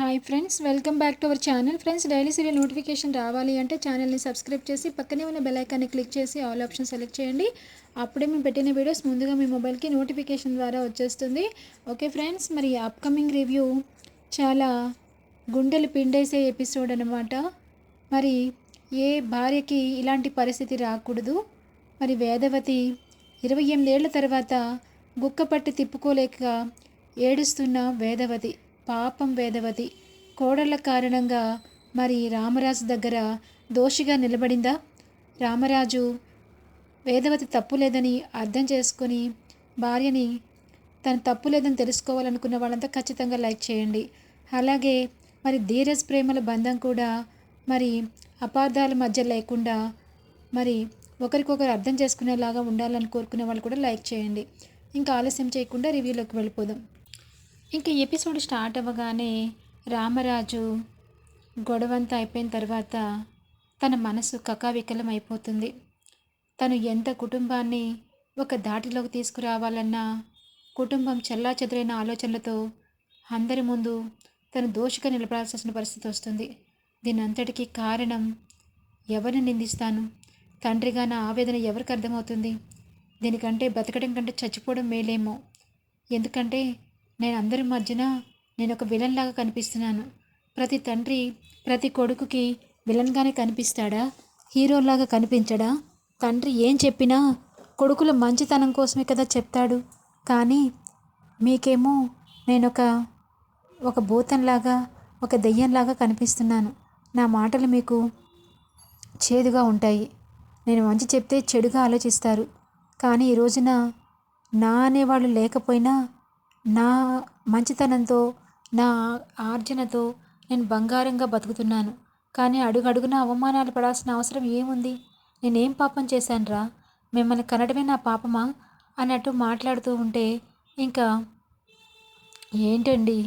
Hi friends welcome back to our channel friends daily serial notification రావాలి అంటే ఛానల్ని subscribe చేసి పక్కనే ఉన్న బెల్ ఐకాన్ని క్లిక్ చేసి ఆల్ ఆప్షన్ సెలెక్ట్ చేయండి. అప్పుడే మేము పెట్టిన వీడియోస్ ముందుగా మీ మొబైల్కి నోటిఫికేషన్ ద్వారా వచ్చేస్తుంది. ఓకే ఫ్రెండ్స్ మరి అప్కమింగ్ రివ్యూ చాలా గుండెలు పిండేసే ఎపిసోడ్ అనమాట మరి ఏ భార్యకి ఇలాంటి పరిస్థితి రాకూడదు? మరి వేదవతి ఇరవై ఎనిమిదేళ్ళ తర్వాత గుక్కపట్టి తిప్పుకోలేక ఏడుస్తున్న వేదవతి. పాపం వేదవతి. కోడళ్ళ కారణంగా మరి రామరాజు దగ్గర దోషిగా నిలబడిందా? రామరాజు వేదవతి తప్పు లేదని అర్థం చేసుకొని భార్యని తన తప్పు లేదని తెలుసుకోవాలనుకున్న వాళ్ళంతా ఖచ్చితంగా లైక్ చేయండి. అలాగే మరి ధీరజ్ ప్రేమల బంధం కూడా మరి అపార్థాల మధ్య లేకుండా మరి ఒకరికొకరు అర్థం చేసుకునేలాగా ఉండాలని కోరుకునే వాళ్ళు కూడా లైక్ చేయండి. ఇంకా ఆలస్యం చేయకుండా రివ్యూలోకి వెళ్ళిపోదాం. ఇంకా ఎపిసోడ్ స్టార్ట్ అవ్వగానే రామరాజు గొడవంతా అయిపోయిన తర్వాత తన మనసు కకావికలం అయిపోతుంది. తను ఎంత కుటుంబాన్ని ఒక దాటిలోకి తీసుకురావాలన్నా కుటుంబం చెల్లా చెదురైన ఆలోచనలతో అందరి ముందు తను దోషిగా నిలబడాల్సిన పరిస్థితి వస్తుంది. దీనంతటికీ కారణం ఎవరిని నిందిస్తాను? తండ్రిగా నా ఆవేదన ఎవరికి అర్థమవుతుంది? దీనికంటే బతకడం కంటే చచ్చిపోవడం మేలేమో. ఎందుకంటే నేను అందరి మధ్యన నేను ఒక విలన్ లాగా కనిపిస్తున్నాను. ప్రతి తండ్రి ప్రతి కొడుకుకి విలన్గానే కనిపిస్తాడా? హీరోలాగా కనిపించడా? తండ్రి ఏం చెప్పినా కొడుకుల మంచితనం కోసమే కదా చెప్తాడు. కానీ మీకేమో నేను ఒక ఒక భూతంలాగా ఒక దెయ్యంలాగా కనిపిస్తున్నాను. నా మాటలు మీకు చేదుగా ఉంటాయి. నేను మంచి చెప్తే చెడుగా ఆలోచిస్తారు. కానీ ఈ రోజున నా అనేవాళ్ళు లేకపోయినా నా మంచితనంతో నా ఆర్జనతో నేను బంగారంగా బతుకుతున్నాను. కానీ అడుగడుగున అవమానాలు పడాల్సిన అవసరం ఏముంది? నేనేం పాపం చేశానురా? మిమ్మల్ని కనడమే నా పాపమా? అన్నట్టు మాట్లాడుతూ ఉంటే ఇంకా ఏంటండి?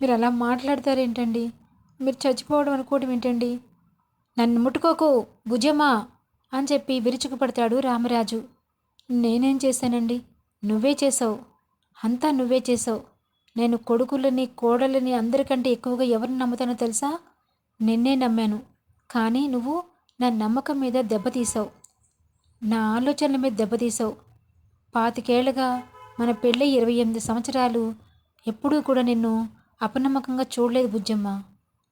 మీరు అలా మాట్లాడతారేంటండి? మీరు చచ్చిపోవడం అనుకోవడం ఏంటండి? నన్ను ముట్టుకోకు భుజమా? అని చెప్పి విరుచుకుపడతాడు రామరాజు. నేనేం చేశానండి? నువ్వే చేసావు అంతా నువ్వే చేసావు. నేను కొడుకులని కోడలని అందరికంటే ఎక్కువగా ఎవరిని నమ్ముతానో తెలుసా? నిన్నే నమ్మాను. కానీ నువ్వు నా నమ్మకం మీద దెబ్బతీసావు నా ఆలోచనల మీద దెబ్బతీసావు పాతికేళ్ళుగా మన పెళ్ళి ఇరవై ఎనిమిది సంవత్సరాలు ఎప్పుడూ కూడా నిన్ను అపనమ్మకంగా చూడలేదు బుజ్జమ్మ.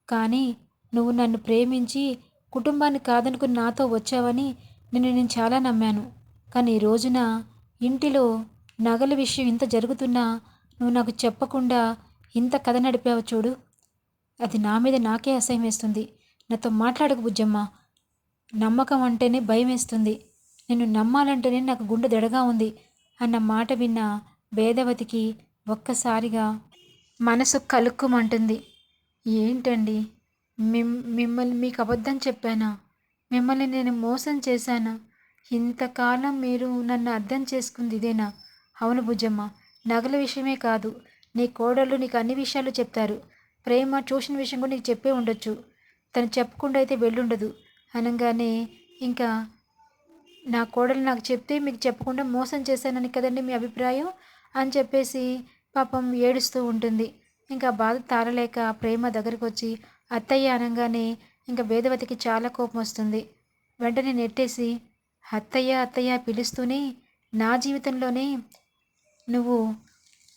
కానీ నువ్వు నన్ను ప్రేమించి కుటుంబాన్ని కాదనుకుని నాతో వచ్చావని నిన్ను నేను చాలా నమ్మాను. కానీ ఈ రోజున ఇంటిలో నగల విషయం ఇంత జరుగుతున్నా నువ్వు నాకు చెప్పకుండా ఇంత కథ నడిపావు చూడు. అది నా మీద నాకే అసహ్యం వేస్తుంది. నాతో మాట్లాడకు బుజ్జమ్మ. నమ్మకం అంటేనే భయం వేస్తుంది. నిన్ను నమ్మాలంటేనే నాకు గుండె దడగా ఉంది అన్న మాట విన్న భేదవతికి ఒక్కసారిగా మనసు కలుక్కుమంటుంది. ఏంటండి? మిమ్ మిమ్మల్ని మీకు అబద్ధం చెప్పానా? మిమ్మల్ని నేను మోసం చేశానా? ఇంతకాలం మీరు నన్ను అర్థం చేసుకుంది ఇదేనా? అవును భుజమ్మ నగల విషయమే కాదు. నీ కోడళ్ళు నీకు అన్ని విషయాలు చెప్తారు. ప్రేమ ట్యూషన్ విషయం కూడా నీకు చెప్పే ఉండొచ్చు. తను చెప్పకుండా అయితే వెళ్ళుండదు. అనగానే ఇంకా నా కోడలు నాకు చెప్తే మీకు చెప్పకుండా మోసం చేశానని కదండి మీ అభిప్రాయం? అని చెప్పేసి పాపం ఏడుస్తూ ఉంటుంది. ఇంకా బాధ తారలేక ప్రేమ దగ్గరికి వచ్చి అత్తయ్య అనగానే ఇంకా వేదవతికి చాలా కోపం వస్తుంది. వెంటనే నెట్టేసి అత్తయ్య అత్తయ్య పిలుస్తూనే నా జీవితంలోనే నువ్వు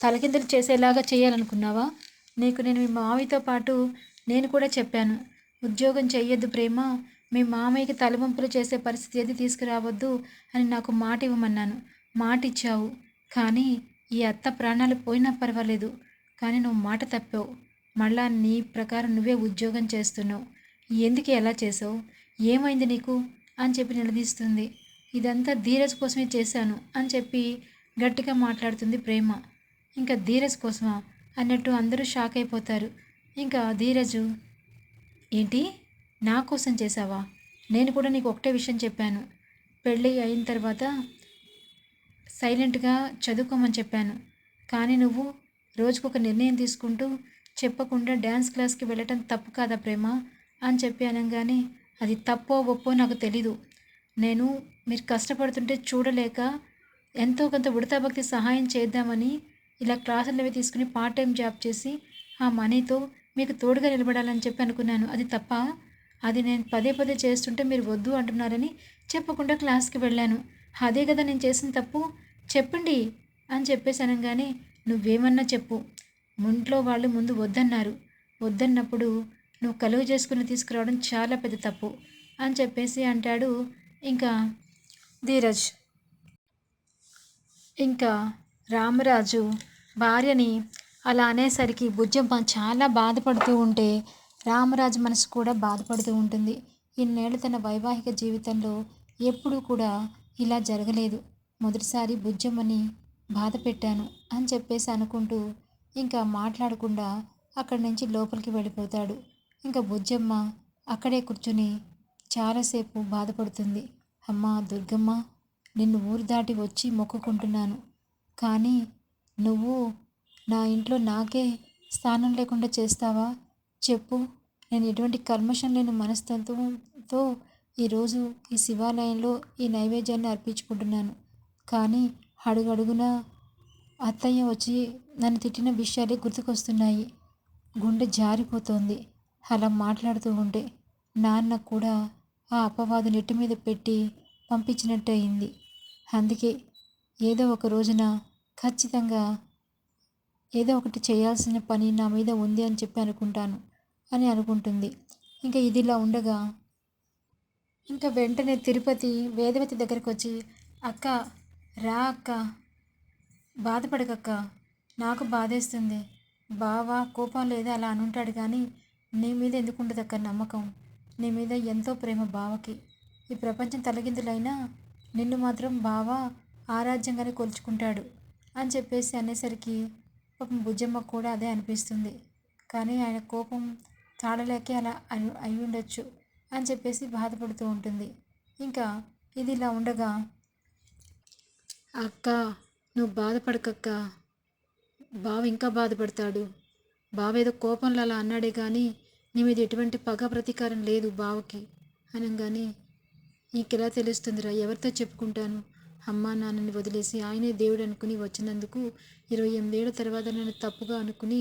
తలకిందులు చేసేలాగా చేయాలనుకున్నావా? నీకు నేను మీ మామయ్యతో పాటు నేను కూడా చెప్పాను. ఉద్యోగం చెయ్యొద్దు ప్రేమ. మీ మామయ్యకి తలవంపులు చేసే పరిస్థితి ఏది తీసుకురావద్దు అని నాకు మాట ఇవ్వమన్నాను మాట ఇచ్చావు కానీ ఈ అత్త ప్రాణాలు పోయినా పర్వాలేదు. కానీ నువ్వు మాట తప్పావు. మళ్ళా నీ ప్రకారం నువ్వే ఉద్యోగం చేస్తున్నావు. ఎందుకు ఎలా చేసావు? ఏమైంది నీకు? అని చెప్పి నిలదీస్తుంది. ఇదంతా ధీరజ్ కోసమే చేశాను అని చెప్పి గట్టిగా మాట్లాడుతుంది ప్రేమ. ఇంకా ధీరజ్ కోసమా? అన్నట్టు అందరూ షాక్ అయిపోతారు. ఇంకా ధీరజు ఏంటి? నా కోసం చేసావా నేను కూడా నీకు ఒకటే విషయం చెప్పాను. పెళ్ళి అయిన తర్వాత సైలెంట్గా చదువుకోమని చెప్పాను. కానీ నువ్వు రోజుకొక నిర్ణయం తీసుకుంటూ చెప్పకుండా డ్యాన్స్ క్లాస్కి వెళ్ళటం తప్పు కాదా ప్రేమ అని చెప్పి అనగానే అది తప్పో ఒప్పో నాకు తెలీదు. నేను మీరు కష్టపడుతుంటే చూడలేక ఎంతో కొంత ఉడతా భక్తి సహాయం చేద్దామని ఇలా క్లాసులు అవి తీసుకుని పార్ట్ టైం జాబ్ చేసి ఆ మనీతో మీకు తోడుగా నిలబడాలని చెప్పి అనుకున్నాను. అది తప్ప అది నేను పదే పదే చేస్తుంటే మీరు వద్దు అంటున్నారని చెప్పకుండా క్లాస్కి వెళ్ళాను. అదే కదా నేను చేసిన తప్పు? చెప్పండి అని చెప్పేసి అనగానే నువ్వేమన్నా చెప్పు. ఇంట్లో వాళ్ళు ముందు వద్దన్నారు. వద్దన్నప్పుడు నువ్వు కలుగు చేసుకుని తీసుకురావడం చాలా పెద్ద తప్పు అని చెప్పేసి అంటాడు. ఇంకా ధీరజ్ ఇంకా రామరాజు భార్యని అలా అనేసరికి బుజ్జమ్మ చాలా బాధపడుతూ ఉంటే రామరాజు మనసు కూడా బాధపడుతూ ఉంటుంది. ఇన్నేళ్ళు తన వైవాహిక జీవితంలో ఎప్పుడూ కూడా ఇలా జరగలేదు. మొదటిసారి బుజ్జమ్మని బాధ పెట్టాను అని చెప్పేసి అనుకుంటూ ఇంకా మాట్లాడకుండా అక్కడి నుంచి లోపలికి వెళ్ళిపోతాడు. ఇంకా బుజ్జమ్మ అక్కడే కూర్చుని చాలాసేపు బాధపడుతుంది. అమ్మా దుర్గమ్మ నిన్ను ఊరు దాటి వచ్చి మొక్కుకుంటున్నాను. కానీ నువ్వు నా ఇంట్లో నాకే స్థానం లేకుండా చేస్తావా? చెప్పు. నేను ఎటువంటి కల్మషం లేని మనస్తత్వంతో ఈరోజు ఈ శివాలయంలో ఈ నైవేద్యాన్ని అర్పించుకుంటున్నాను. కానీ అడుగడుగున అత్తయ్య వచ్చి నన్ను తిట్టిన విషయాలే గుర్తుకొస్తున్నాయి. గుండె జారిపోతోంది. అలా మాట్లాడుతూ ఉంటే నాన్న కూడా ఆ అపవాదు నెట్టి మీద పెట్టి పంపించినట్టు అయింది అందుకే ఏదో ఒక రోజున ఖచ్చితంగా ఏదో ఒకటి చేయాల్సిన పని నా మీద ఉంది అని చెప్పి అనుకుంటాను అని అనుకుంటుంది. ఇంకా ఇదిలా ఉండగా ఇంకా వెంటనే తిరుపతి వేదవతి దగ్గరికి వచ్చి అక్క రా అక్క బాధపడకక్క నాకు బాధేస్తుంది. బావా కోపం లేదా? అలా అనుంటాడు కానీ నీ మీద ఎందుకు ఉండదు అక్క నమ్మకం? నీ మీద ఎంతో ప్రేమ బావకి. ఈ ప్రపంచం తలగిందులైనా నిన్ను మాత్రం బావ ఆరాధ్యంగానే కొలుచుకుంటాడు అని చెప్పేసి అనేసరికి పాపం బుజ్జమ్మ కూడా అదే అనిపిస్తుంది. కానీ ఆయన కోపం తాడలేకే అలా అయి అయి ఉండొచ్చు అని చెప్పేసి బాధపడుతూ ఉంటుంది. ఇంకా ఇది ఇలా ఉండగా అక్క నువ్వు బాధపడకక్క. బావ ఇంకా బాధపడతాడు. బావ ఏదో కోపంలో అలా అన్నాడే కానీ నీ మీద ఎటువంటి పగ ప్రతీకారం లేదు బావకి అనగానే నీకెలా తెలుస్తుందిరా? ఎవరితో చెప్పుకుంటాను? అమ్మా నాన్నని వదిలేసి ఆయనే దేవుడు అనుకుని వచ్చినందుకు ఇరవై ఎనిమిదేళ్ళ తర్వాత నన్ను తప్పుగా అనుకుని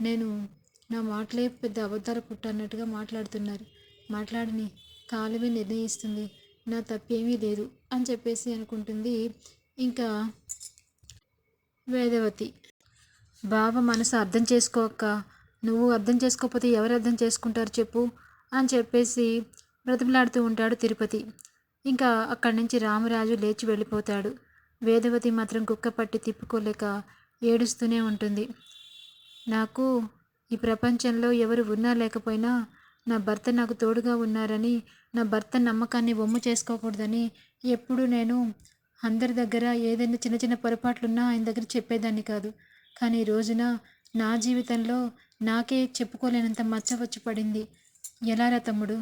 నేను నా మాటలే పెద్ద అబద్ధాలు పుట్టన్నట్టుగా మాట్లాడుతున్నారు. మాట్లాడని కాలమే నిర్ణయిస్తుంది. నా తప్పేమీ లేదు అని చెప్పేసి అనుకుంటుంది ఇంకా వేదవతి. బావ మనసు అర్థం చేసుకోక నువ్వు అర్థం చేసుకోకపోతే ఎవరు అర్థం చేసుకుంటారు చెప్పు అని చెప్పేసి బ్రతిమలాడుతూ ఉంటాడు తిరుపతి. ఇంకా అక్కడి నుంచి రామరాజు లేచి వెళ్ళిపోతాడు. వేదవతి మాత్రం కుక్క పట్టి తిప్పుకోలేక ఏడుస్తూనే ఉంటుంది. నాకు ఈ ప్రపంచంలో ఎవరు ఉన్నా లేకపోయినా నా భర్త నాకు తోడుగా ఉన్నారని నా భర్త నమ్మకాన్ని వమ్ము చేసుకోకూడదని ఎప్పుడు నేను అందరి దగ్గర ఏదైనా చిన్న చిన్న పొరపాట్లున్నా ఆయన దగ్గర చెప్పేదాన్ని కాదు. కానీ ఈ రోజున నా జీవితంలో నాకే చెప్పుకోలేనంత మచ్చ వచ్చి పడింది. ఎలా రా తమ్ముడు?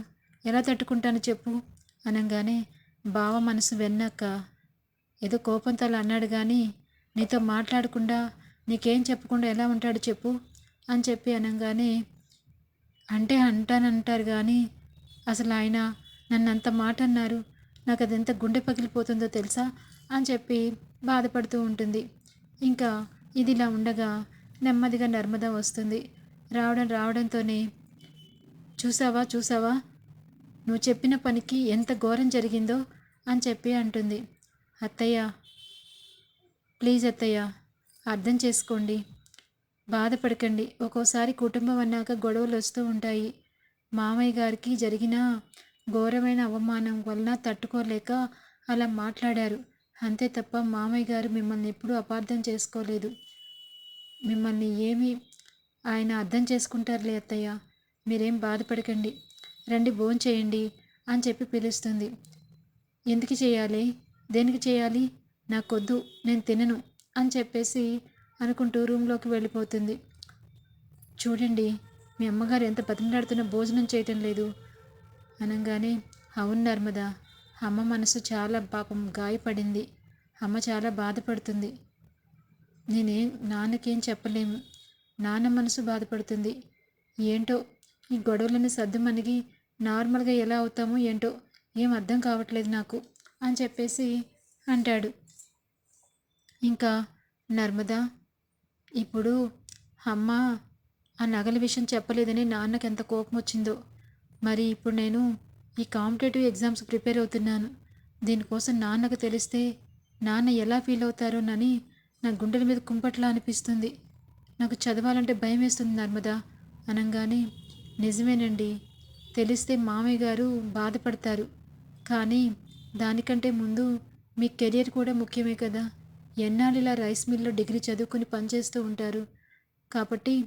ఎలా తట్టుకుంటాను చెప్పు? అనగానే బావ మనసు వెన్నాక ఏదో కోపంతో అలా అన్నాడు కానీ నీతో మాట్లాడకుండా నీకేం చెప్పకుండా ఎలా ఉంటాడు చెప్పు అని చెప్పి అనగానే అంటే అంటానంటారు కానీ అసలు ఆయన నన్ను అంత మాట అన్నారు. నాకు అది ఎంత గుండె పగిలిపోతుందో తెలుసా? అని చెప్పి బాధపడుతూ ఉంటుంది. ఇంకా ఇది ఇలా ఉండగా నెమ్మదిగా నర్మదా వస్తుంది. రావడం రావడంతోనే చూసావా? చూసావా? నువ్వు చెప్పిన పనికి ఎంత ఘోరం జరిగిందో అని చెప్పి అంటుంది. అత్తయ్య ప్లీజ్ అత్తయ్య అర్థం చేసుకోండి. బాధపడకండి. ఒక్కోసారి కుటుంబం అన్నాక గొడవలు వస్తూ ఉంటాయి. మామయ్య గారికి జరిగిన ఘోరమైన అవమానం వలన తట్టుకోలేక అలా మాట్లాడారు. అంతే తప్ప మామయ్య గారు మిమ్మల్ని ఎప్పుడూ అపార్థం చేసుకోలేదు. మిమ్మల్ని ఏమి ఆయన అర్థం చేసుకుంటారులే అత్తయ్య. మీరేం బాధపడకండి. రండి భోజనం చేయండి అని చెప్పి పిలుస్తుంది. ఎందుకు చేయాలి? దేనికి చేయాలి? నాకొద్దు నేను తినను అని చెప్పేసి అనుకుంటూ రూమ్లోకి వెళ్ళిపోతుంది. చూడండి మీ అమ్మగారు ఎంత బతిమలాడుతున్న భోజనం చేయటం లేదు. అనగానే అవును నర్మదా అమ్మ మనసు చాలా పాపం గాయపడింది. అమ్మ చాలా బాధపడుతుంది. నేనేం నాన్నకేం చెప్పలేము నాన్న మనసు బాధపడుతుంది. ఏంటో ఈ గొడవలను సర్దుమణిగి నార్మల్గా ఎలా అవుతామో ఏంటో ఏం అర్థం కావట్లేదు నాకు అని చెప్పేసి అంటాడు. ఇంకా నర్మదా ఇప్పుడు అమ్మ ఆ నగల విషయం చెప్పలేదని నాన్నకి ఎంత కోపం వచ్చిందో. మరి ఇప్పుడు నేను ఈ కాంపిటేటివ్ ఎగ్జామ్స్ ప్రిపేర్ అవుతున్నాను. దీనికోసం నాన్నకు తెలిస్తే నాన్న ఎలా ఫీల్ అవుతారోనని నా గుండెల మీద కుంపట్లా అనిపిస్తుంది. నాకు చదవాలంటే భయం వేస్తుంది నర్మదా. అనగానే నిజమేనండి. తెలిస్తే మామయ్య గారు బాధపడతారు. కానీ దానికంటే ముందు మీ కెరియర్ కూడా ముఖ్యమే కదా. ఎన్నాళ్ళు ఇలా రైస్ మిల్లో డిగ్రీ చదువుకుని పనిచేస్తూ ఉంటారు. కాబట్టి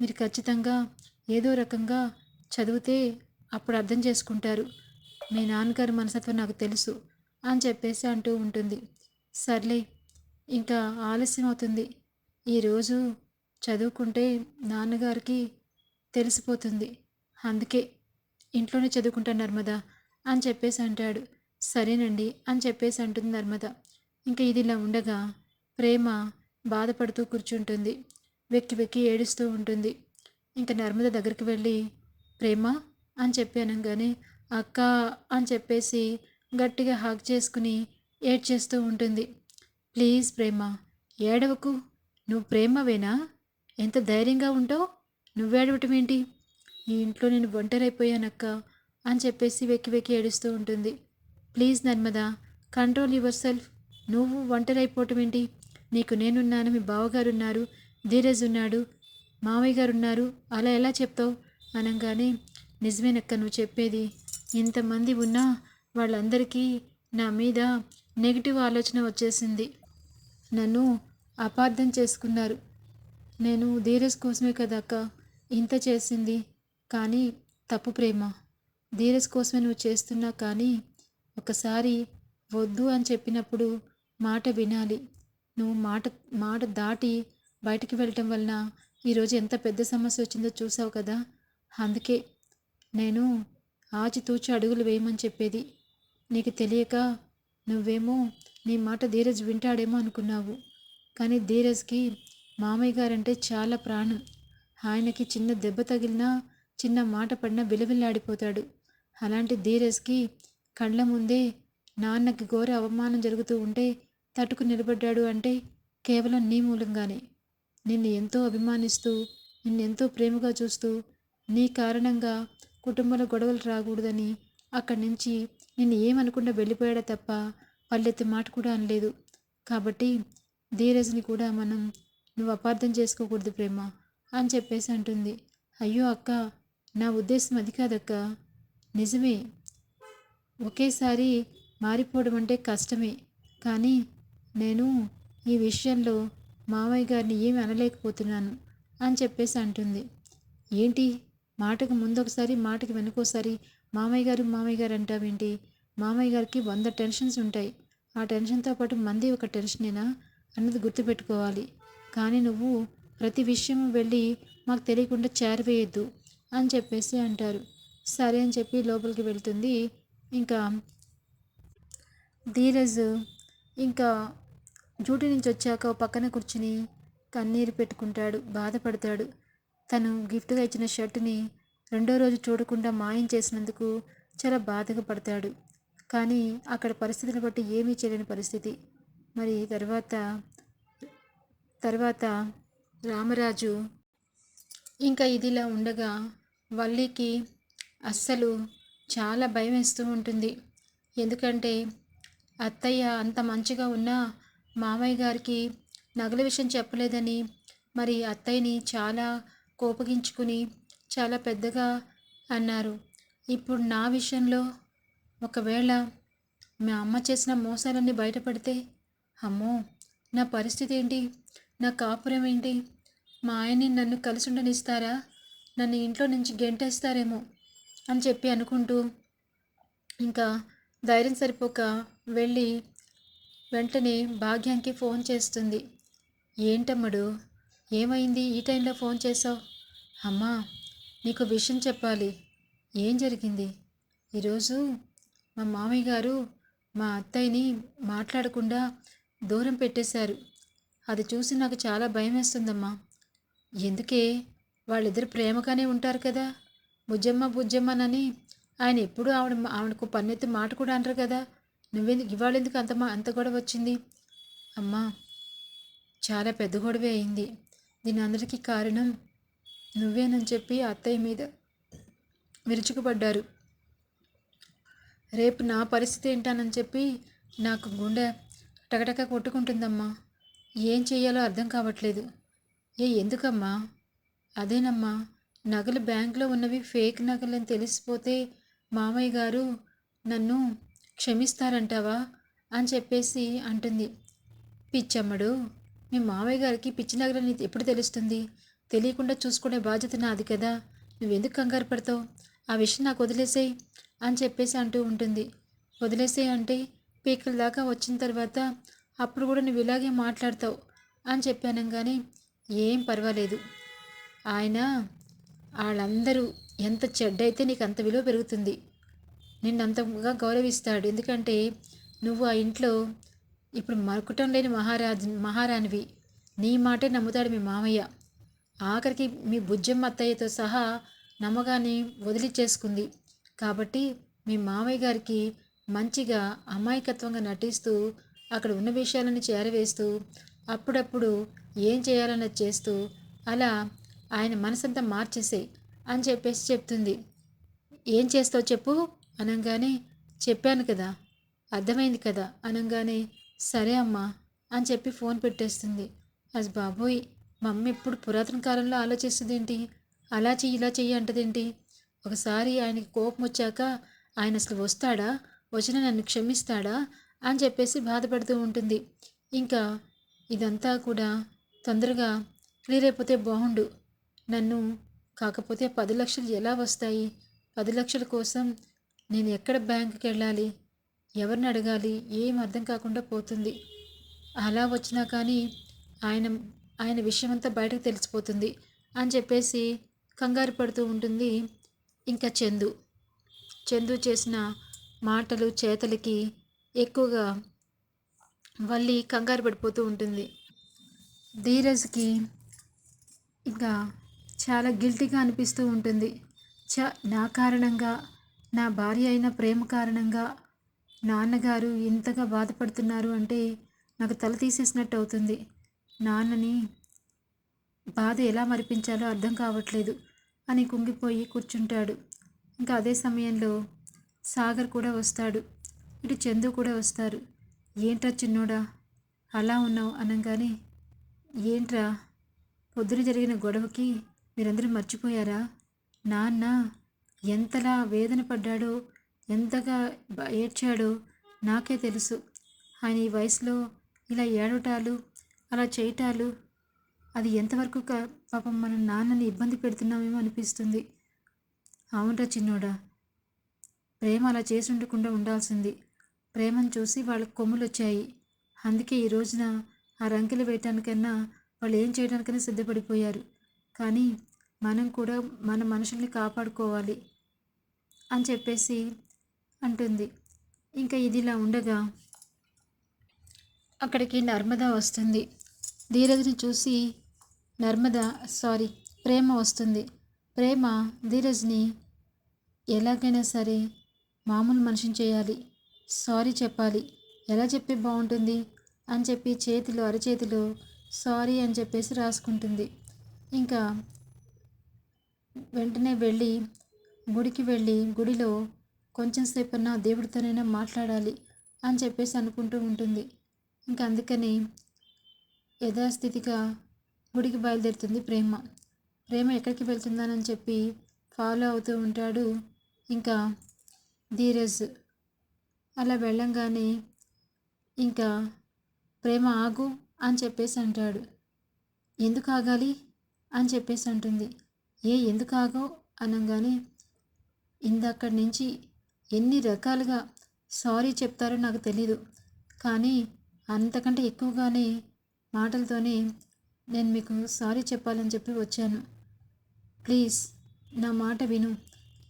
మీరు ఖచ్చితంగా ఏదో రకంగా చదివితే అప్పుడు అర్థం చేసుకుంటారు. మీ నాన్నగారి మనసత్వం నాకు తెలుసు అని చెప్పేసి అంటూ ఉంటుంది. సర్లే ఇంకా ఆలస్యం అవుతుంది. ఈరోజు చదువుకుంటే నాన్నగారికి తెలిసిపోతుంది. అందుకే ఇంట్లోనే చదువుకుంటాను నర్మద అని చెప్పేసి అంటాడు. సరేనండి అని చెప్పేసి అంటుంది నర్మద. ఇంకా ఇది ఇలా ఉండగా ప్రేమ బాధపడుతూ కూర్చుంటుంది. వెక్కి వెక్కి ఏడుస్తూ ఉంటుంది. ఇంకా నర్మద దగ్గరికి వెళ్ళి ప్రేమ? అని చెప్పి అనగానే అక్క అని చెప్పేసి గట్టిగా హాక్ చేసుకుని ఏడ్చేస్తూ ఉంటుంది. ప్లీజ్ ప్రేమ ఏడవకు. నువ్వు ప్రేమవేనా? ఎంత ధైర్యంగా ఉంటావు? నువ్వేడవటం ఏంటి? ఈ ఇంట్లో నేను ఒంటరైపోయానక్క అని చెప్పేసి వెక్కి వెక్కి ఏడుస్తూ ఉంటుంది. Please Narmada control yourself. నువ్వు ఒంటరైపోవటం ఏంటి? నీకు నేనున్నాను మీ బావగారు ఉన్నారు ధీరజ్ ఉన్నాడు మామయ్య గారు ఉన్నారు అలా ఎలా చెప్తావు? అనగానే నిజమేనక్క నువ్వు చెప్పేది. ఇంతమంది ఉన్నా వాళ్ళందరికీ నా మీద నెగిటివ్ ఆలోచన వచ్చేసింది. నన్ను అపార్థం చేసుకున్నారు. నేను ధీరజ్ కోసమే కదా అక్క ఇంత చేసింది? కానీ తప్పు ప్రేమ. ధీరజ్ కోసమే నువ్వు చేస్తున్నా కానీ ఒకసారి వద్దు అని చెప్పినప్పుడు మాట వినాలి. నువ్వు మాట మాట దాటి బయటికి వెళ్ళటం వలన ఈరోజు ఎంత పెద్ద సమస్య వచ్చిందో చూసావు కదా? అందుకే నేను ఆచితూచి అడుగులు వేయమని చెప్పేది. నీకు తెలియక నువ్వేమో నీ మాట ధీరజ్ వింటాడేమో అనుకున్నావు. కానీ ధీరజ్కి మామయ్య గారంటే చాలా ప్రాణం. ఆయనకి చిన్న దెబ్బ తగిలినా చిన్న మాట పడినా విలువిల్లాడిపోతాడు. అలాంటి ధీరజ్కి కళ్ళ ముందే నాన్నకి ఘోర అవమానం జరుగుతూ ఉంటే తట్టుకు నిలబడ్డాడు అంటే కేవలం నీ మూలంగానే. నిన్ను ఎంతో అభిమానిస్తూ నిన్ను ఎంతో ప్రేమగా చూస్తూ నీ కారణంగా కుటుంబంలో గొడవలు రాకూడదని అక్కడి నుంచి నిన్ను ఏమనకుండా వెళ్ళిపోయాడా తప్ప పల్లెత్తి మాట కూడా అనలేదు. కాబట్టి ధీరజ్ని కూడా మనం నువ్వు అపార్థం చేసుకోకూడదు ప్రేమ అని చెప్పేసి అంటుంది. అయ్యో అక్క నా ఉద్దేశం అది కాదక్క. నిజమే. ఒకేసారి మారిపోవడం అంటే కష్టమే. కానీ నేను ఈ విషయంలో మామయ్య గారిని ఏమి అనలేకపోతున్నాను అని చెప్పేసి అంటుంది. ఏంటి? మాటకు ముందొకసారి మాటకి వెనుకోసారి మామయ్య గారు మామయ్య గారు అంటావేంటి? మామయ్య గారికి వంద టెన్షన్స్ ఉంటాయి. ఆ టెన్షన్తో పాటు మంది ఒక టెన్షనేనా అన్నది గుర్తుపెట్టుకోవాలి. కానీ నువ్వు ప్రతి విషయం వెళ్ళి మాకు తెలియకుండా చేరవేయద్దు. అని చెప్పేసి అంటారు. సరే అని చెప్పి లోపలికి వెళ్తుంది. ఇంకా ధీరజ్ ఇంకా డ్యూటీ నుంచి వచ్చాక పక్కన కూర్చుని కన్నీరు పెట్టుకుంటాడు. బాధపడతాడు. తను గిఫ్ట్గా ఇచ్చిన షర్ట్ని రెండో రోజు చూడకుండా మాయం చేసినందుకు చాలా బాధగా పడతాడు. కానీ అక్కడ పరిస్థితిని బట్టి ఏమీ చేయలేని పరిస్థితి. మరి తర్వాత తర్వాత రామరాజు ఇంకా ఇదిలా ఉండగా వల్లికి అస్సలు చాలా భయం వేస్తూ ఉంటుంది. ఎందుకంటే అత్తయ్య అంత మంచిగా ఉన్న మామయ్య గారికి నగల విషయం చెప్పలేదని మరి అత్తయ్యని చాలా కోపగించుకుని చాలా పెద్దగా అన్నారు. ఇప్పుడు నా విషయంలో ఒకవేళ మా అమ్మ చేసిన మోసాలన్నీ బయటపడితే అమ్మో నా పరిస్థితి ఏంటి? నా కాపురం ఏంటి? మా ఆయన్ని నన్ను కలిసి ఉండనిస్తారా? నన్ను ఇంట్లో నుంచి గెంటేస్తారేమో అని చెప్పి అనుకుంటూ ఇంకా ధైర్యం సరిపోక వెళ్ళి వెంటనే భాగ్యానికి ఫోన్ చేస్తుంది. ఏంటమ్మడు ఏమైంది? ఈ టైంలో ఫోన్ చేసావు అమ్మా నీకు విషయం చెప్పాలి. ఏం జరిగింది? ఈరోజు మా మామయ్య గారు మా అత్తయ్యని మాట్లాడకుండా దూరం పెట్టేశారు. అది చూసి నాకు చాలా భయం వేస్తుందమ్మా ఎందుకే? వాళ్ళిద్దరు ప్రేమగానే ఉంటారు కదా. బుజ్జమ్మ బుజ్జమ్మనని ఆయన ఎప్పుడూ ఆవిడ ఆవిడకు పన్నెత్తి మాట కూడా అంటారు కదా. నువ్వెందుకు ఇవాళ ఎందుకు అంత అంత గొడవ వచ్చింది? అమ్మా చాలా పెద్ద గొడవే అయింది. దీని అందరికీ కారణం నువ్వేనని చెప్పి అత్తయ్య మీద విరుచుకుపడ్డారు. రేపు నా పరిస్థితి ఏంటానని చెప్పి నాకు గుండె టకటక కొట్టుకుంటుందమ్మా. ఏం చేయాలో అర్థం కావట్లేదు. ఏ ఎందుకమ్మా? అదేనమ్మా నగలు బ్యాంకులో ఉన్నవి ఫేక్ నగలని తెలిసిపోతే మామయ్య గారు నన్ను క్షమిస్తారంటావా అని చెప్పేసి అంటుంది. పిచ్చమ్మడు మీ మామయ్య గారికి పిచ్చి నగలని ఎప్పుడు తెలుస్తుంది? తెలియకుండా చూసుకునే బాధ్యత నాది కదా. నువ్వెందుకు కంగారు పడతావు? ఆ విషయం నాకు వదిలేసేయి అని చెప్పేసి అంటూ ఉంటుంది. వదిలేసేయి అంటే పీకల దాకా వచ్చిన తర్వాత అప్పుడు కూడా నువ్వు ఇలాగే మాట్లాడతావు అని చెప్పాను కానీ ఏం పర్వాలేదు. ఆయన వాళ్ళందరూ ఎంత చెడ్డైతే నీకు అంత విలువ పెరుగుతుంది. నిన్నంతగా గౌరవిస్తాడు. ఎందుకంటే నువ్వు ఆ ఇంట్లో ఇప్పుడు మరకటం లేని మహారాజు మహారాణివి. నీ మాటే నమ్ముతాడు మీ మామయ్య. ఆఖరికి మీ బుజ్జమ్మ అత్తయ్యతో సహా నమ్మగాన్ని వదిలిచ్చేసుకుంది. కాబట్టి మీ మామయ్య గారికి మంచిగా అమాయకత్వంగా నటిస్తూ అక్కడ ఉన్న విషయాలని చేరవేస్తూ అప్పుడప్పుడు ఏం చేయాలన్నది చేస్తూ అలా ఆయన మనసంతా మార్చేసే అని చెప్పేసి చెప్తుంది. ఏం చేస్తావు చెప్పు అనగానే చెప్పాను కదా అర్థమైంది కదా అనగానే సరే అమ్మా అని చెప్పి ఫోన్ పెట్టేస్తుంది. అది బాబోయ్ మమ్మీ ఇప్పుడు పురాతన కాలంలో ఆలోచిస్తుంది ఏంటి అలా చెయ్యి ఇలా చెయ్యి అంటదేంటి? ఒకసారి ఆయనకి కోపం వచ్చాక ఆయన అసలు వస్తాడా? వచ్చిన నన్ను క్షమిస్తాడా? అని చెప్పేసి బాధపడుతూ ఉంటుంది. ఇంకా ఇదంతా కూడా తొందరగా క్లియర్ అయిపోతే బాగుండు. నన్ను కాకపోతే పది లక్షలు ఎలా వస్తాయి? పది లక్షల కోసం నేను ఎక్కడ బ్యాంకుకి వెళ్ళాలి? ఎవరిని అడగాలి? ఏం అర్థం కాకుండా పోతుంది. అలా వచ్చినా కానీ ఆయన ఆయన విషయం అంతా బయటకు తెలిసిపోతుంది అని చెప్పేసి కంగారు పడుతూ ఉంటుంది ఇంకా చందు. చందు చేసిన మాటలు చేతలకి ఎక్కువగా వల్లి కంగారు పడిపోతూ ఉంటుంది. ధీరజ్కి ఇంకా చాలా గిల్టీగా అనిపిస్తూ ఉంటుంది. చ నా కారణంగా నా భార్య అయిన ప్రేమ కారణంగా నాన్నగారు ఇంతగా బాధపడుతున్నారు అంటే నాకు తల తీసేసినట్టు అవుతుంది. నాన్నని బాధ ఎలా మరిపించాలో అర్థం కావట్లేదు అని కుంగిపోయి కూర్చుంటాడు. ఇంకా అదే సమయంలో సాగర్ కూడా వస్తాడు. ఇటు చందు కూడా వస్తారు. ఏంట్రా చిన్నోడా? అలా ఉన్నావు అనగానే ఏంట్రా? పొద్దున జరిగిన గొడవకి మీరందరూ మర్చిపోయారా? నాన్న ఎంతలా వేదన పడ్డాడో ఎంతగా ఏడ్చాడో నాకే తెలుసు. ఆయన ఈ వయసులో ఇలా ఏడవటాలు అలా చేయటాలు అది ఎంతవరకు పాపం మన నాన్నని ఇబ్బంది పెడుతున్నామేమో అనిపిస్తుంది. అవునరా చిన్నోడా. ప్రేమ అలా చేసి ఉండకుండా ఉండాల్సింది. ప్రేమను చూసి వాళ్ళకి కొమ్ములు వచ్చాయి అందుకే ఈ రోజున ఆ రంకెలు వేయటానికన్నా వాళ్ళు ఏం చేయడానికైనా సిద్ధపడిపోయారు. కానీ మనం కూడా మన మనుషుల్ని కాపాడుకోవాలి అని చెప్పేసి అంటుంది. ఇంకా ఇది ఇలా ఉండగా అక్కడికి నర్మద వస్తుంది. ధీరజ్ని చూసి నర్మద సారీ ప్రేమ వస్తుంది. ప్రేమ ధీరజ్ని ఎలాగైనా సరే మామూలు మనిషిని చేయాలి. సారీ చెప్పాలి. ఎలా చెప్పి బాగుంటుంది? అని చెప్పి చేతిలో అరచేతిలో సారీ అని చెప్పేసి రాసుకుంటుంది. ఇంకా వెంటనే వెళ్ళి గుడికి వెళ్ళి గుడిలో కొంచెం సేపన్నా దేవుడితోనైనా మాట్లాడాలి అని చెప్పేసి అనుకుంటూ ఉంటుంది. ఇంకా అందుకని యథాస్థితిగా గుడికి బయలుదేరుతుంది ప్రేమ. ప్రేమ ఎక్కడికి వెళ్తుందానని చెప్పి ఫాలో అవుతూ ఉంటాడు ఇంకా ధీరజ్. అలా వెళ్ళంగానే ఇంకా ప్రేమ ఆగు అని చెప్పేసి అంటాడు. ఎందుకు ఆగాలి అని చెప్పేసి అంటుంది. ఏ ఎందుకు అనగానే ఇందక్కడి నుంచి ఎన్ని రకాలుగా సారీ చెప్తారో నాకు తెలీదు. కానీ అంతకంటే ఎక్కువగానే మాటలతోనే నేను మీకు సారీ చెప్పాలని చెప్పి వచ్చాను. ప్లీజ్ నా మాట విను.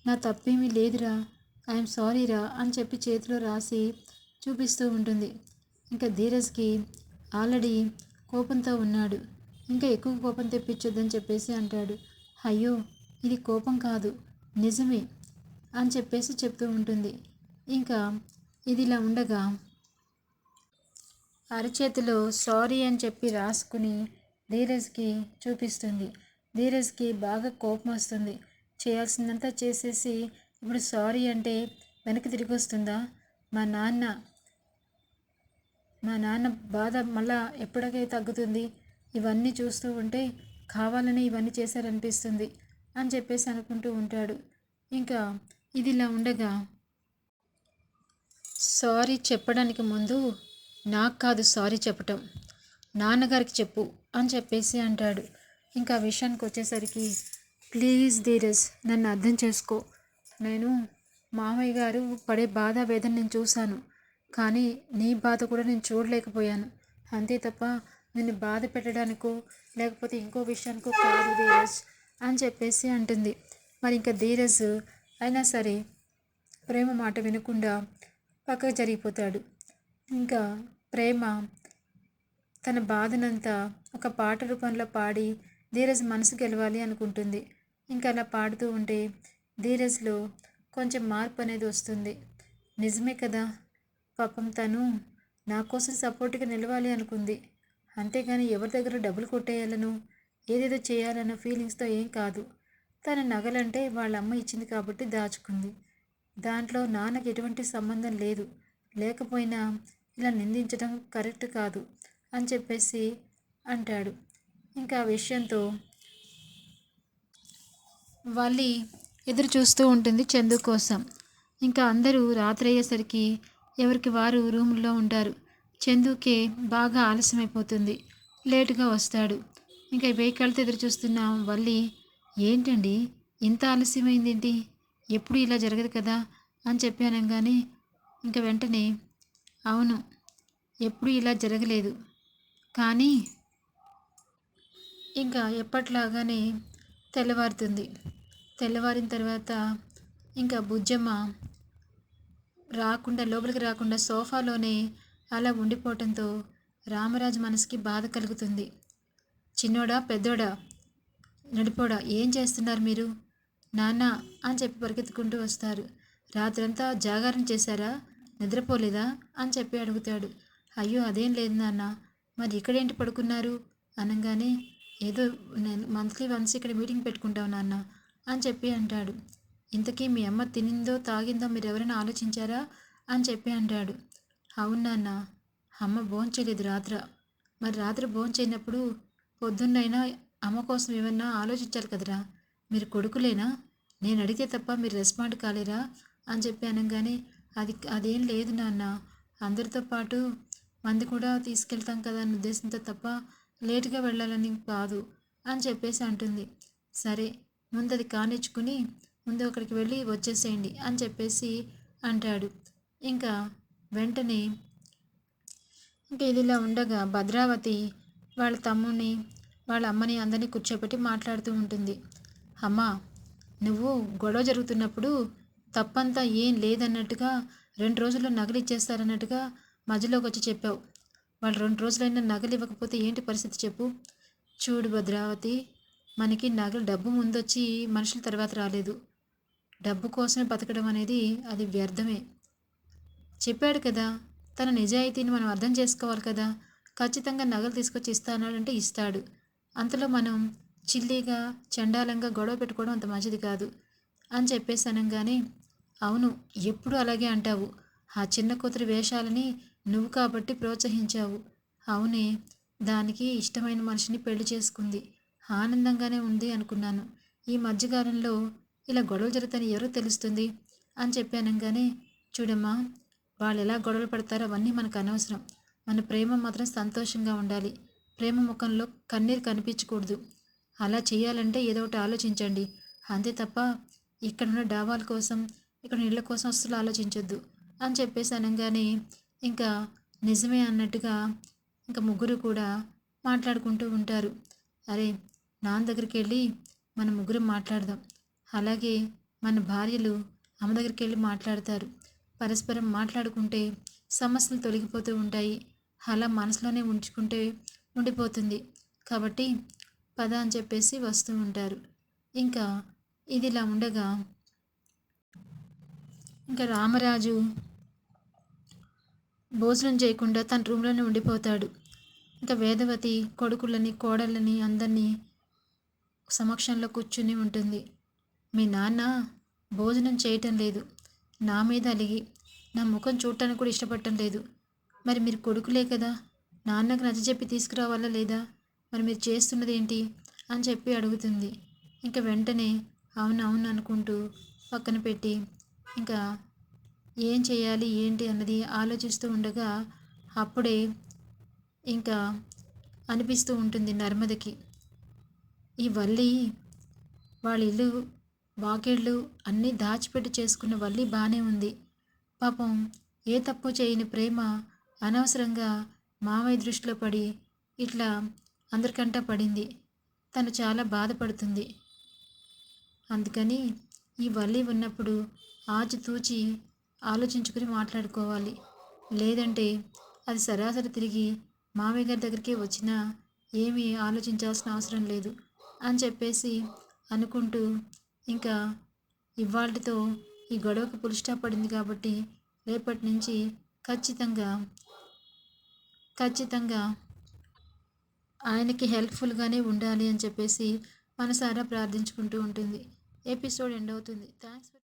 నా తప్పేమీ లేదురా ఐఎమ్ సారీరా అని చెప్పి చేతిలో రాసి చూపిస్తూ ఉంటుంది. ఇంకా ధీరజ్కి ఆల్రెడీ కోపంతో ఉన్నాడు. ఇంకా ఎక్కువ కోపం తెప్పించొద్దని చెప్పేసి అంటాడు. అయ్యో ఇది కోపం కాదు. నిజమే అని చెప్పేసి చెప్తూ ఉంటుంది. ఇంకా ఇదిలా ఉండగా అరచేతిలో సారీ అని చెప్పి రాసుకుని ధీరజ్కి చూపిస్తుంది. ధీరజ్కి బాగా కోపం వస్తుంది. చేయాల్సిందంతా చేసేసి ఇప్పుడు సారీ అంటే వెనక్కి తిరిగి వస్తుందా? మా నాన్న మా నాన్న బాధ మళ్ళా ఎప్పటికై తగ్గుతుంది? ఇవన్నీ చూస్తూ ఉంటే కావాలని ఇవన్నీ చేశారనిపిస్తుంది అని చెప్పేసి అనుకుంటూ ఉంటాడు. ఇంకా ఇది ఇలా ఉండగా సారీ చెప్పడానికి ముందు నాకు కాదు సారీ చెప్పటం. నాన్నగారికి చెప్పు అని చెప్పేసి అంటాడు. ఇంకా విషయానికి వచ్చేసరికి ప్లీజ్ ధీరజ్ నన్ను అర్థం చేసుకో. నేను మామయ్య గారు పడే బాధ వేదన నేను చూశాను. కానీ నీ బాధ కూడా నేను చూడలేకపోయాను. అంతే తప్ప నిన్ను బాధ పెట్టడానికో లేకపోతే ఇంకో విషయానికో కాదు ధీరజ్ అని చెప్పేసి అంటుంది. మరి ఇంకా ధీరజ్ అయినా సరే ప్రేమ మాట వినకుండా పక్కకు జరిగిపోతాడు. ఇంకా ప్రేమ తన బాధనంతా ఒక పాట రూపంలో పాడి ధీరజ్ మనసు గెలవాలి అనుకుంటుంది. ఇంకా అలా పాడుతూ ఉంటే ధీరజ్లో కొంచెం మార్పు అనేది వస్తుంది. నిజమే కదా పాపం తను నా కోసం సపోర్ట్గా నిలవాలి అనుకుంది. అంతేగాని ఎవరి దగ్గర డబ్బులు కొట్టేయాలను? ఏదేదో చేయాలన్న ఫీలింగ్స్తో ఏం కాదు. తన నగలంటే వాళ్ళ అమ్మ ఇచ్చింది కాబట్టి దాచుకుంది. దాంట్లో నాన్నకి ఎటువంటి సంబంధం లేదు. లేకపోయినా ఇలా నిందించడం కరెక్ట్ కాదు అని చెప్పేసి అంటాడు. ఇంకా ఆ విషయంతో వాళ్ళి ఎదురు చూస్తూ ఉంటుంది చందు కోసం. ఇంకా అందరూ రాత్రి అయ్యేసరికి ఎవరికి వారు రూముల్లో ఉంటారు. చందుకే బాగా ఆలస్యమైపోతుంది. లేటుగా వస్తాడు. ఇంకా వెహికల్తో ఎదురు చూస్తున్న వల్లి ఏంటండి? ఇంత ఆలస్యమైందేంటి? ఎప్పుడు ఇలా జరగదు కదా? అని చెప్పాను కానీ ఇంకా వెంటనే అవును ఎప్పుడు ఇలా జరగలేదు. కానీ ఇంకా ఎప్పట్లాగానే తెల్లవారుతుంది. తెల్లవారిన తర్వాత ఇంకా బుజ్జమ్మ రాకుండా లోపలికి రాకుండా సోఫాలోనే అలా ఉండిపోవటంతో రామరాజు మనసుకి బాధ కలుగుతుంది. చిన్నోడా పెద్దోడా? నడిపోడా? ఏం చేస్తున్నారు మీరు? నాన్న అని చెప్పి పరిగెత్తుకుంటూ వస్తారు. రాత్రంతా జాగారం చేశారా? నిద్రపోలేదా? అని చెప్పి అడుగుతాడు. అయ్యో అదేం లేదు నాన్న. మరి ఇక్కడేంటి పడుకున్నారు? అనగానే ఏదో నేను మంత్లీ వన్స్ ఇక్కడ మీటింగ్ పెట్టుకుంటావు నాన్న అని చెప్పి అంటాడు. ఇంతకీ మీ అమ్మ తినిందో తాగిందో మీరు ఎవరైనా ఆలోచించారా? అని చెప్పి అంటాడు. అవును నాన్న. అమ్మ భోంచలేదు రాత్ర. మరి రాత్రి భోంచేనప్పుడు పొద్దున్నైనా అమ్మ కోసం ఏమన్నా ఆలోచించాలి కదరా. మీరు కొడుకులేనా? నేను అడిగితే తప్ప మీరు రెస్పాండ్ కాలేరా? అని చెప్పి అనగానే అది అదేం లేదు నాన్న. అందరితో పాటు మంది కూడా తీసుకెళ్తాం కదా అన్న ఉద్దేశంతో తప్ప లేటుగా వెళ్ళాలని కాదు అని చెప్పేసి అంటుంది. సరే ముందు అది కానిచ్చుకుని ముందు అక్కడికి వెళ్ళి వచ్చేసేయండి అని చెప్పేసి అంటాడు. ఇంకా వెంటనే ఇంకా ఇదిలా ఉండగా భద్రావతి వాళ్ళ తమ్ముని వాళ్ళ అమ్మని అందరినీ కూర్చోబెట్టి మాట్లాడుతూ ఉంటుంది. అమ్మా నువ్వు గొడవ జరుగుతున్నప్పుడు తప్పంతా ఏం లేదన్నట్టుగా రెండు రోజుల్లో నగలు ఇచ్చేస్తారన్నట్టుగా మధ్యలోకి వచ్చి చెప్పావు. వాళ్ళు రెండు రోజులైనా నగలు ఇవ్వకపోతే ఏంటి పరిస్థితి చెప్పు. చూడు భద్రావతి మనకి నగలు డబ్బు ముందొచ్చి మనుషుల తర్వాత రాలేదు. డబ్బు కోసమే బతకడం అనేది అది వ్యర్థమే. చెప్పాడు కదా తన నిజాయితీని మనం అర్థం చేసుకోవాలి కదా ఖచ్చితంగా నగలు తీసుకొచ్చి ఇస్తానంటే ఇస్తాడు. అంతలో మనం చిల్లీగా చండాలంగా గొడవ పెట్టుకోవడం అంత మంచిది కాదు అని చెప్పేసి అవును ఎప్పుడు అలాగే అంటావు. ఆ చిన్న కూతురి వేషాలని నువ్వు కాబట్టి ప్రోత్సహించావు. అవునే దానికి ఇష్టమైన మనిషిని పెళ్ళి చేసుకుంది. ఆనందంగానే ఉంది అనుకున్నాను. ఈ మధ్యకాలంలో ఇలా గొడవలు జరుగుతాయని ఎవరో తెలుస్తుంది? అని చెప్పానంగానే చూడమ్మా వాళ్ళు ఎలా గొడవలు పడతారో అవన్నీ మనకు అనవసరం. మన ప్రేమ మాత్రం సంతోషంగా ఉండాలి. ప్రేమ ముఖంలో కన్నీరు కనిపించకూడదు. అలా చేయాలంటే ఏదో ఒకటి ఆలోచించండి. అంతే తప్ప ఇక్కడ ఉన్న డాబాల కోసం ఇక్కడ ఇళ్ళ కోసం అస్సలు ఆలోచించొద్దు అని చెప్పేసి అనగానే ఇంకా నిజమే అన్నట్టుగా ఇంకా ముగ్గురు కూడా మాట్లాడుకుంటూ ఉంటారు. అరే నాన్న దగ్గరికి వెళ్ళి మన ముగ్గురు మాట్లాడదాం. అలాగే మన భార్యలు అమ్మ దగ్గరికి వెళ్ళి మాట్లాడతారు. పరస్పరం మాట్లాడుకుంటే సమస్యలు తొలగిపోతూ ఉంటాయి. అలా మనసులోనే ఉంచుకుంటే ఉండిపోతుంది. కాబట్టి పద అని చెప్పేసి వస్తూ ఉంటారు. ఇంకా ఇది ఇలా ఉండగా ఇంకా రామరాజు భోజనం చేయకుండా తన రూమ్లోనే ఉండిపోతాడు. ఇంకా వేదవతి కొడుకులని కోడళ్ళని అందరినీ సమక్షంలో కూర్చుని ఉంటుంది. మీ నాన్న భోజనం చేయటం లేదు. నా మీద అలిగి నా ముఖం చూడటానికి కూడా ఇష్టపడటం లేదు. మరి మీరు కొడుకులే కదా? నాన్నకు నచ్చజెప్పి తీసుకురావాలా లేదా? మరి మీరు చేస్తున్నది ఏంటి? అని చెప్పి అడుగుతుంది. ఇంకా వెంటనే అవును అవును అనుకుంటూ పక్కన పెట్టి ఇంకా ఏం చేయాలి ఏంటి అన్నది ఆలోచిస్తూ ఉండగా అప్పుడే ఇంకా అనిపిస్తూ ఉంటుంది నర్మదకి. ఈ వల్లి వాళ్ళ ఇల్లు వాకిళ్ళు అన్నీ దాచిపెట్టి చేసుకున్న వల్లి బాగానే ఉంది. పాపం ఏ తప్పు చేయని ప్రేమ అనవసరంగా మామయ్య దృష్టిలో పడి ఇట్లా అందరికంటా పడింది. తను చాలా బాధపడుతుంది. అందుకని ఈ వల్లి ఉన్నప్పుడు ఆచితూచి ఆలోచించుకుని మాట్లాడుకోవాలి. లేదంటే అది సరాసరి తిరిగి మామయ్య గారి దగ్గరికి వచ్చినా ఏమీ ఆలోచించాల్సిన అవసరం లేదు అని చెప్పేసి అనుకుంటూ ఇంకా ఇవాళతో ఈ గొడవకు పుల్ స్టాప్ పడింది కాబట్టి రేపటి నుంచి ఖచ్చితంగా ఖచ్చితంగా ఆయనకి హెల్ప్ఫుల్గానే ఉండాలి అని చెప్పేసి మనసారా ప్రార్థించుకుంటూ ఉంటుంది. ఎపిసోడ్ ఎండ్ అవుతుంది. థ్యాంక్స్